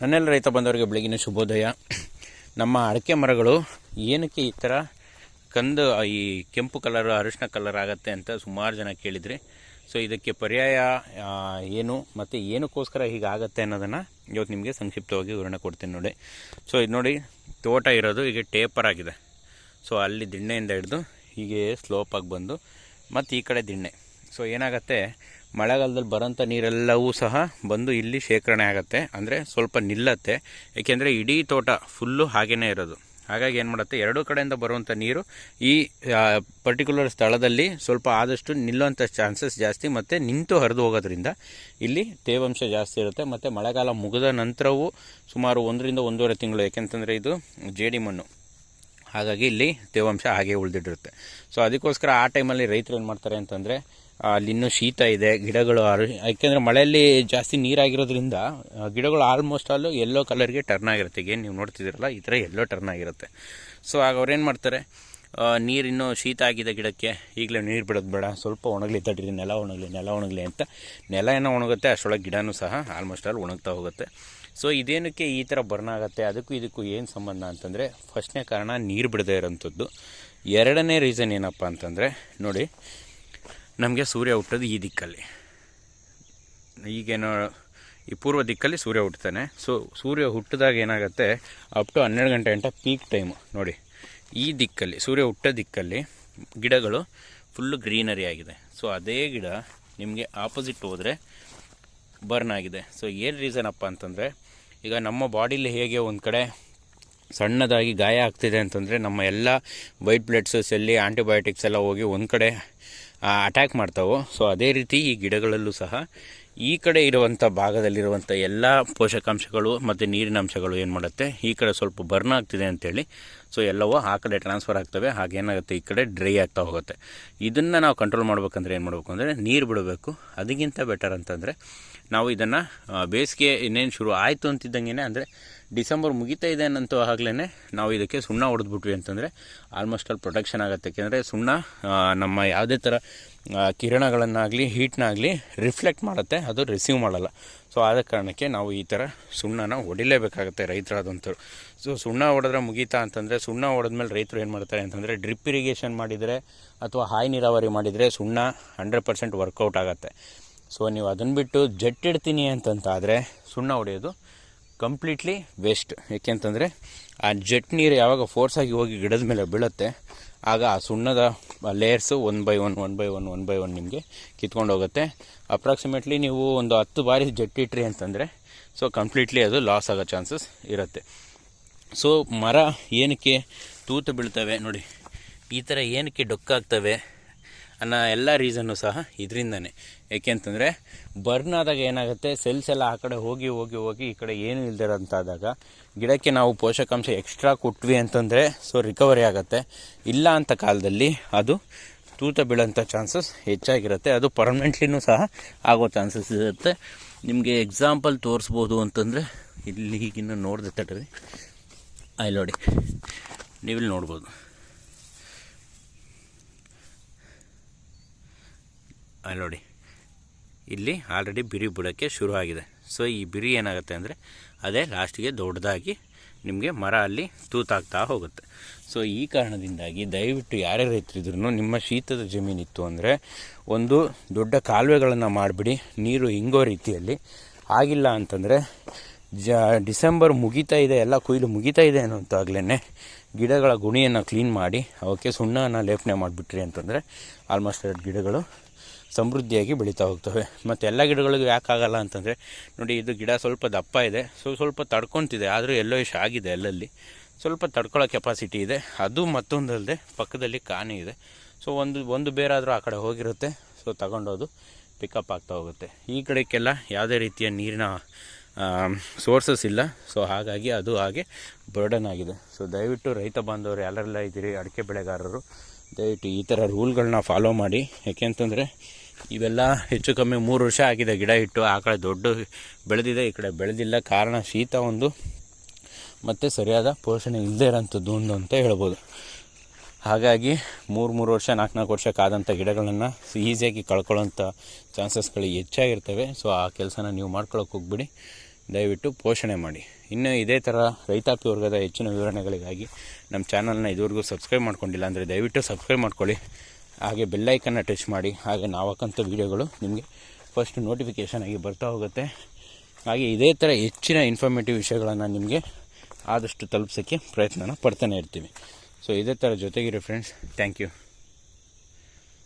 ನನ್ನೆಲ್ಲ ರೈತ ಬಂದವರಿಗೆ ಬೆಳಗಿನ ಶುಭೋದಯ. ನಮ್ಮ ಅಡಿಕೆ ಮರಗಳು ಏನಕ್ಕೆ ಈ ಥರ ಕಂದು, ಈ ಕೆಂಪು ಕಲರ್ ಅರಿಶಿನ ಕಲರ್ ಆಗುತ್ತೆ ಅಂತ ಸುಮಾರು ಜನ ಕೇಳಿದ್ರಿ. ಸೊ ಇದಕ್ಕೆ ಪರ್ಯಾಯ ಏನು ಮತ್ತು ಏನಕ್ಕೋಸ್ಕರ ಹೀಗಾಗತ್ತೆ ಅನ್ನೋದನ್ನು ಇವತ್ತು ನಿಮಗೆ ಸಂಕ್ಷಿಪ್ತವಾಗಿ ವಿವರಣೆ ಕೊಡ್ತೀನಿ ನೋಡಿ. ಸೊ ಇದು ನೋಡಿ, ತೋಟ ಇರೋದು ಈಗ ಟೇಪರ್ ಆಗಿದೆ. ಸೊ ಅಲ್ಲಿ ದಿಣ್ಣೆಯಿಂದ ಹಿಡಿದು ಹೀಗೆ ಸ್ಲೋಪಾಗಿ ಬಂದು ಮತ್ತು ಈ ಕಡೆ ದಿಣ್ಣೆ. ಸೊ ಏನಾಗುತ್ತೆ ಮಳೆಗಾಲದಲ್ಲಿ ಬರೋಂಥ ನೀರೆಲ್ಲವೂ ಸಹ ಬಂದು ಇಲ್ಲಿ ಶೇಖರಣೆ ಆಗುತ್ತೆ. ಅಂದರೆ ಸ್ವಲ್ಪ ನಿಲ್ಲತ್ತೆ. ಏಕೆಂದರೆ ಇಡೀ ತೋಟ ಫುಲ್ಲು ಹಾಗೇ ಇರೋದು. ಹಾಗಾಗಿ ಏನು ಮಾಡುತ್ತೆ? ಎರಡೂ ಕಡೆಯಿಂದ ಬರುವಂಥ ನೀರು ಈ ಪರ್ಟಿಕ್ಯುಲರ್ ಸ್ಥಳದಲ್ಲಿ ಸ್ವಲ್ಪ ಆದಷ್ಟು ನಿಲ್ಲುವಂಥ ಚಾನ್ಸಸ್ ಜಾಸ್ತಿ ಮತ್ತು ನಿಂತು ಹರಿದು ಹೋಗೋದ್ರಿಂದ ಇಲ್ಲಿ ತೇವಾಂಶ ಜಾಸ್ತಿ ಇರುತ್ತೆ. ಮತ್ತು ಮಳೆಗಾಲ ಮುಗಿದ ನಂತರವೂ ಸುಮಾರು ಒಂದರಿಂದ ಒಂದೂವರೆ ತಿಂಗಳು, ಏಕೆಂತಂದರೆ ಇದು ಜೇಡಿ ಮಣ್ಣು. ಹಾಗಾಗಿ ಇಲ್ಲಿ ತೇವಾಂಶ ಹಾಗೆ ಉಳಿದಿಟ್ಟಿರುತ್ತೆ. ಸೊ ಅದಕ್ಕೋಸ್ಕರ ಆ ಟೈಮಲ್ಲಿ ರೈತರು ಏನು ಮಾಡ್ತಾರೆ ಅಂತಂದರೆ ಅಲ್ಲಿ ಇನ್ನೂ ಶೀತ ಇದೆ, ಗಿಡಗಳು ಆರು, ಯಾಕೆಂದರೆ ಮಳೆಯಲ್ಲಿ ಜಾಸ್ತಿ ನೀರಾಗಿರೋದ್ರಿಂದ ಗಿಡಗಳು ಆಲ್ಮೋಸ್ಟ್ ಆಲ್ ಎಲ್ಲೋ ಕಲರ್ಗೆ ಟರ್ನ್ ಆಗಿರುತ್ತೆ. ಏನು ನೀವು ನೋಡ್ತಿದ್ದೀರಲ್ಲ, ಈ ಥರ ಎಲ್ಲೋ ಟರ್ನ್ ಆಗಿರುತ್ತೆ. ಸೊ ಆಗ ಅವ್ರು ಏನು ಮಾಡ್ತಾರೆ ನೀರು ಇನ್ನೂ ಶೀತ ಆಗಿದೆ ಗಿಡಕ್ಕೆ, ಈಗಲೇ ನೀರು ಬಿಡೋದು ಬೇಡ, ಸ್ವಲ್ಪ ಒಣಗಲಿ, ತಡೀರಿ, ನೆಲ ಒಣಗಲಿ ನೆಲ ಒಣಗಲಿ ಅಂತ. ನೆಲ ಏನೋ ಒಣಗುತ್ತೆ ಅಷ್ಟೊಳಗೆ ಗಿಡನೂ ಸಹ ಆಲ್ಮೋಸ್ಟ್ ಆಲ್ ಒಣಗ್ತಾ ಹೋಗುತ್ತೆ. ಸೊ ಇದೇನಕ್ಕೆ ಈ ಥರ ಬರ್ನ್ ಆಗುತ್ತೆ, ಅದಕ್ಕೂ ಇದಕ್ಕೂ ಏನು ಸಂಬಂಧ ಅಂತಂದರೆ ಫಸ್ಟ್ನೇ ಕಾರಣ ನೀರು ಬಿಡದೇ ಇರೋಂಥದ್ದು. ಎರಡನೇ ರೀಸನ್ ಏನಪ್ಪ ಅಂತಂದರೆ, ನೋಡಿ ನಮಗೆ ಸೂರ್ಯ ಹುಟ್ಟೋದು ಈ ದಿಕ್ಕಲ್ಲಿ. ಈಗೇನೋ ಈ ಪೂರ್ವ ದಿಕ್ಕಲ್ಲಿ ಸೂರ್ಯ ಹುಟ್ಟುತ್ತಾನೆ. ಸೊ, ಸೂರ್ಯ ಹುಟ್ಟಿದಾಗ ಏನಾಗುತ್ತೆ? ಅಪ್ ಟು ಹನ್ನೆರಡು ಗಂಟೆ ಗಂಟೆ ಪೀಕ್ ಟೈಮು ನೋಡಿ, ಈ ದಿಕ್ಕಲ್ಲಿ, ಸೂರ್ಯ ಹುಟ್ಟ ದಿಕ್ಕಲ್ಲಿ ಗಿಡಗಳು ಫುಲ್ಲು ಗ್ರೀನರಿ ಆಗಿದೆ. ಸೊ, ಅದೇ ಗಿಡ ನಿಮಗೆ ಆಪೋಸಿಟ್ ಹೋದರೆ ಬರ್ನ್ ಆಗಿದೆ. ಸೊ, ಏನು ರೀಸನ್ ಅಪ್ಪ ಅಂತಂದರೆ, ಈಗ ನಮ್ಮ ಬಾಡಿಲಿ ಹೇಗೆ ಒಂದು ಕಡೆ ಸಣ್ಣದಾಗಿ ಗಾಯ ಆಗ್ತಿದೆ ಅಂತಂದರೆ, ನಮ್ಮ ಎಲ್ಲ ವೈಟ್ ಬ್ಲಡ್ ಸೆಲ್ಲಿ ಆ್ಯಂಟಿಬಯೋಟಿಕ್ಸ್ ಎಲ್ಲ ಹೋಗಿ ಒಂದು ಕಡೆ ಅಟ್ಯಾಕ್ ಮಾಡ್ತಾವೋ. ಸೊ ಅದೇ ರೀತಿ ಈ ಗಿಡಗಳಲ್ಲೂ ಸಹ ಈ ಕಡೆ ಇರುವಂಥ ಭಾಗದಲ್ಲಿರುವಂಥ ಎಲ್ಲ ಪೋಷಕಾಂಶಗಳು ಮತ್ತು ನೀರಿನ ಅಂಶಗಳು ಏನು ಮಾಡುತ್ತೆ? ಈ ಕಡೆ ಸ್ವಲ್ಪ ಬರ್ನ್ ಆಗ್ತಿದೆ ಅಂತೇಳಿ. ಸೊ ಎಲ್ಲವೂ ಆ ಕಡೆ ಟ್ರಾನ್ಸ್ಫರ್ ಆಗ್ತವೆ. ಹಾಗೇನಾಗುತ್ತೆ ಈ ಕಡೆ ಡ್ರೈ ಆಗ್ತಾ ಹೋಗುತ್ತೆ. ಇದನ್ನು ನಾವು ಕಂಟ್ರೋಲ್ ಮಾಡ್ಬೇಕಂದ್ರೆ ಏನು ಮಾಡಬೇಕು ಅಂದರೆ ನೀರು ಬಿಡಬೇಕು. ಅದಕ್ಕಿಂತ ಬೆಟರ್ ಅಂತಂದರೆ ನಾವು ಇದನ್ನು ಬೇಸಿಗೆ ಇನ್ನೇನು ಶುರು ಆಯಿತು ಅಂತಿದ್ದಂಗೆ ಅಂದರೆ ಡಿಸೆಂಬರ್ ಮುಗಿತಾ ಇದೆ ಅನ್ನಂತೂ ಆಗ್ಲೇ ನಾವು ಇದಕ್ಕೆ ಸುಣ್ಣ ಹೊಡೆದ್ಬಿಟ್ವಿ ಅಂತಂದರೆ ಆಲ್ಮೋಸ್ಟ್ ಅಲ್ಲಿ ಪ್ರೊಟೆಕ್ಷನ್ ಆಗುತ್ತೆ. ಯಾಕೆಂದರೆ ಸುಣ್ಣ ನಮ್ಮ ಯಾವುದೇ ಥರ ಕಿರಣಗಳನ್ನಾಗಲಿ ಹೀಟ್ನಾಗಲಿ ರಿಫ್ಲೆಕ್ಟ್ ಮಾಡುತ್ತೆ, ಅದು ರಿಸೀವ್ ಮಾಡಲ್ಲ. ಸೊ ಆದ ಕಾರಣಕ್ಕೆ ನಾವು ಈ ಥರ ಸುಣ್ಣನ ಹೊಡಿಲೇಬೇಕಾಗುತ್ತೆ ರೈತರಾದಂಥವ್ರು ಸೊ ಸುಣ್ಣ ಹೊಡೆದ್ರೆ ಮುಗೀತಾ ಅಂತಂದರೆ, ಸುಣ್ಣ ಹೊಡೆದ್ಮೇಲೆ ರೈತರು ಏನು ಮಾಡ್ತಾರೆ ಅಂತಂದರೆ ಡ್ರಿಪ್ ಇರಿಗೇಷನ್ ಮಾಡಿದರೆ ಅಥವಾ ಹಾಯ್ ನೀರಾವರಿ ಮಾಡಿದರೆ ಸುಣ್ಣ ಹಂಡ್ರೆಡ್ ಪರ್ಸೆಂಟ್ ವರ್ಕೌಟ್ ಆಗುತ್ತೆ. ಸೊ ನೀವು ಅದನ್ನು ಬಿಟ್ಟು ಜಟ್ಟಿಡ್ತೀನಿ ಅಂತಂತಾದರೆ ಸುಣ್ಣ ಹೊಡೆಯೋದು ಕಂಪ್ಲೀಟ್ಲಿ ವೇಸ್ಟ್ ಏಕೆಂತಂದರೆ ಆ ಜೆಟ್ ನೀರು ಯಾವಾಗ ಫೋರ್ಸ್ ಆಗಿ ಹೋಗಿ ಗಿಡದ ಮೇಲೆ ಬೀಳುತ್ತೆ, ಆಗ ಆ ಸುಣ್ಣದ layers one by one one by one one by one ನಿಮಗೆ ಕಿತ್ಕೊಂಡು ಹೋಗುತ್ತೆ. ಅಪ್ರಾಕ್ಸಿಮೇಟ್ಲಿ ನೀವು ಒಂದು ಹತ್ತು ಬಾರಿ ಜೆಟ್ ಇಟ್ರಿ ಅಂತಂದರೆ ಸೊ ಕಂಪ್ಲೀಟ್ಲಿ ಅದು ಲಾಸ್ ಆಗೋ ಚಾನ್ಸಸ್ ಇರುತ್ತೆ. ಸೊ ಮರ ಏನಕ್ಕೆ ತೂತು ಬೀಳ್ತವೆ ನೋಡಿ, ಈ ಥರ ಏನಕ್ಕೆ ಡೊಕ್ಕಾಗ್ತವೆ? ಅನ್ನೋ ಎಲ್ಲ ರೀಸನ್ನು ಸಹ ಇದರಿಂದನೇ. ಏಕೆಂತಂದರೆ ಬರ್ನ್ ಆದಾಗ ಏನಾಗುತ್ತೆ ಸೆಲ್ಸ್ ಎಲ್ಲ ಆ ಕಡೆ ಹೋಗಿ ಹೋಗಿ ಹೋಗಿ ಈ ಕಡೆ ಏನು ಇಲ್ದಿರೋಂತಾದಾಗ ಗಿಡಕ್ಕೆ ನಾವು ಪೋಷಕಾಂಶ ಎಕ್ಸ್ಟ್ರಾ ಕೊಟ್ವಿ ಅಂತಂದರೆ ಸೊ ರಿಕವರಿ ಆಗುತ್ತೆ. ಇಲ್ಲ ಅಂತ ಕಾಲದಲ್ಲಿ ಅದು ತೂತ ಬೀಳೋಂಥ ಚಾನ್ಸಸ್ ಹೆಚ್ಚಾಗಿರುತ್ತೆ. ಅದು ಪರ್ಮನೆಂಟ್ಲಿನೂ ಸಹ ಆಗೋ ಚಾನ್ಸಸ್ ಇರುತ್ತೆ. ನಿಮಗೆ ಎಕ್ಸಾಂಪಲ್ ತೋರಿಸ್ಬೋದು ಅಂತಂದರೆ, ಇಲ್ಲಿ ಈಗಿನ್ನು ನೋಡಿದೆ ತಡ್ರಿ. ಅಲ್ಲಿ ನೋಡಿ, ನೀವಿಲ್ಲಿ ನೋಡ್ಬೋದು. ನೋಡಿ. ಇಲ್ಲಿ ಆಲ್ರೆಡಿ ಬಿರಿ ಬಿಡೋಕ್ಕೆ ಶುರು ಆಗಿದೆ. ಸೊ ಈ ಬಿರಿ ಏನಾಗುತ್ತೆ ಅಂದರೆ, ಅದೇ ಲಾಸ್ಟಿಗೆ ದೊಡ್ಡದಾಗಿ ನಿಮಗೆ ಮರ ಅಲ್ಲಿ ತೂತಾಗ್ತಾ ಹೋಗುತ್ತೆ. ಸೊ ಈ ಕಾರಣದಿಂದಾಗಿ ದಯವಿಟ್ಟು ಯಾರೇ ರೈತರಿದ್ರು ನಿಮ್ಮ ಶೀತದ ಜಮೀನಿತ್ತು ಅಂದರೆ ಒಂದು ದೊಡ್ಡ ಕಾಲುವೆಗಳನ್ನು ಮಾಡಿಬಿಡಿ, ನೀರು ಹಿಂಗೋ ರೀತಿಯಲ್ಲಿ. ಆಗಿಲ್ಲ ಅಂತಂದರೆ, ಜ, ಡಿಸೆಂಬರ್ ಮುಗಿತಾ ಇದೆ, ಎಲ್ಲ ಕೊಯ್ಲು ಮುಗಿತಾ ಇದೆ ಅನ್ನೋಂತಾಗ್ಲೇ ಗಿಡಗಳ ಗುಣಿಯನ್ನು ಕ್ಲೀನ್ ಮಾಡಿ, ಅವಕ್ಕೆ ಸುಣ್ಣನ ಲೇಪನೆ ಮಾಡಿಬಿಟ್ರಿ ಅಂತಂದರೆ ಆಲ್ಮೋಸ್ಟ್ ಎರಡು ಗಿಡಗಳು ಸಮೃದ್ಧಿಯಾಗಿ ಬೆಳೀತಾ ಹೋಗ್ತವೆ. ಮತ್ತು ಎಲ್ಲ ಗಿಡಗಳಿಗೂ ಯಾಕೆ ಆಗಲ್ಲ ಅಂತಂದರೆ, ನೋಡಿ ಇದು ಗಿಡ ಸ್ವಲ್ಪ ದಪ್ಪ ಇದೆ. ಸೊ, ಸ್ವಲ್ಪ ತಡ್ಕೊತಿದೆ. ಆದರೂ ಎಲ್ಲೋ ಇಷ್ಟು ಆಗಿದೆ ಅಲ್ಲಲ್ಲಿ. ಸ್ವಲ್ಪ ತಡ್ಕೊಳ್ಳೋ ಕೆಪಾಸಿಟಿ ಇದೆ. ಅದು ಮತ್ತೊಂದಲ್ಲದೆ ಪಕ್ಕದಲ್ಲಿ ಕಾನಿ ಇದೆ. ಸೊ, ಒಂದು ಒಂದು ಬೇರಾದರೂ ಆ ಕಡೆ ಹೋಗಿರುತ್ತೆ. ಸೊ, ತಗೊಂಡೋದು ಪಿಕಪ್ ಆಗ್ತಾ ಹೋಗುತ್ತೆ. ಈ ಕಡೆಗೆಲ್ಲ ಯಾವುದೇ ರೀತಿಯ ನೀರಿನ ಸೋರ್ಸಸ್ ಇಲ್ಲ. ಸೊ, ಹಾಗಾಗಿ ಅದು ಹಾಗೆ ಬರ್ಡನ್ ಆಗಿದೆ. ಸೊ, ದಯವಿಟ್ಟು ರೈತ ಬಾಂಧವರು, ಯಾರೆಲ್ಲ ಇದ್ದೀರಿ, ಅಡಿಕೆ ಬೆಳೆಗಾರರು, ದಯವಿಟ್ಟು ಈ ಥರ ರೂಲ್ಗಳನ್ನ ಫಾಲೋ ಮಾಡಿ. ಯಾಕೆಂತಂದರೆ ಇವೆಲ್ಲ ಹೆಚ್ಚು ಕಮ್ಮಿ ಮೂರು ವರ್ಷ ಆಗಿದೆ. ಗಿಡ ಇಟ್ಟು ಆ ಕಡೆ ದೊಡ್ಡ ಬೆಳೆದಿದೆ, ಈ ಕಡೆ ಬೆಳೆದಿಲ್ಲ. ಕಾರಣ ಶೀತ ಒಂದು. ಮತ್ತು ಸರಿಯಾದ ಪೋಷಣೆ ಇಲ್ಲದೇ ಇರೋಂಥದ್ದು ಒಂದು ಅಂತ ಹೇಳ್ಬೋದು. ಹಾಗಾಗಿ ಮೂರು ಮೂರು ವರ್ಷ, ನಾಲ್ಕು ನಾಲ್ಕು ವರ್ಷ ಕಾದಂಥ ಗಿಡಗಳನ್ನು ಈಸಿಯಾಗಿ ಕಳ್ಕೊಳ್ಳೋಂಥ ಚಾನ್ಸಸ್ಗಳು ಹೆಚ್ಚಾಗಿರ್ತವೆ. ಸೊ, ಆ ಕೆಲಸನ ನೀವು ಮಾಡ್ಕೊಳ್ಳೋಕೆ ಹೋಗ್ಬಿಡಿ. ದಯವಿಟ್ಟು ಪೋಷಣೆ ಮಾಡಿ. ಇನ್ನು ಇದೇ ಥರ ರೈತಾಪಿ ವರ್ಗದ ಹೆಚ್ಚಿನ ವಿವರಣೆಗಳಿಗಾಗಿ ನಮ್ಮ ಚಾನಲ್ನ ಇದುವರೆಗೂ ಸಬ್ಸ್ಕ್ರೈಬ್ ಮಾಡ್ಕೊಂಡಿಲ್ಲ ಅಂದರೆ ದಯವಿಟ್ಟು ಸಬ್ಸ್ಕ್ರೈಬ್ ಮಾಡ್ಕೊಳ್ಳಿ. ಹಾಗೆ ಬೆಲ್ಲೈಕನ್ನ ಟಚ್ ಮಾಡಿ, ಹಾಗೆ ನಾವು ಹಾಕೋಂಥ ವೀಡಿಯೋಗಳು ನಿಮಗೆ ಫಸ್ಟ್ ನೋಟಿಫಿಕೇಷನ್ ಆಗಿ ಬರ್ತಾ ಹೋಗುತ್ತೆ. ಹಾಗೆ ಇದೇ ಥರ ಹೆಚ್ಚಿನ ಇನ್ಫಾರ್ಮೇಟಿವ್ ವಿಷಯಗಳನ್ನು ನಿಮಗೆ ಆದಷ್ಟು ತಲುಪಿಸೋಕ್ಕೆ ಪ್ರಯತ್ನನ ಪಡ್ತಾನೆ ಇರ್ತೀವಿ. ಸೊ ಇದೇ ಥರ ಜೊತೆಗಿರೋ ಫ್ರೆಂಡ್ಸ್ ಥ್ಯಾಂಕ್ ಯು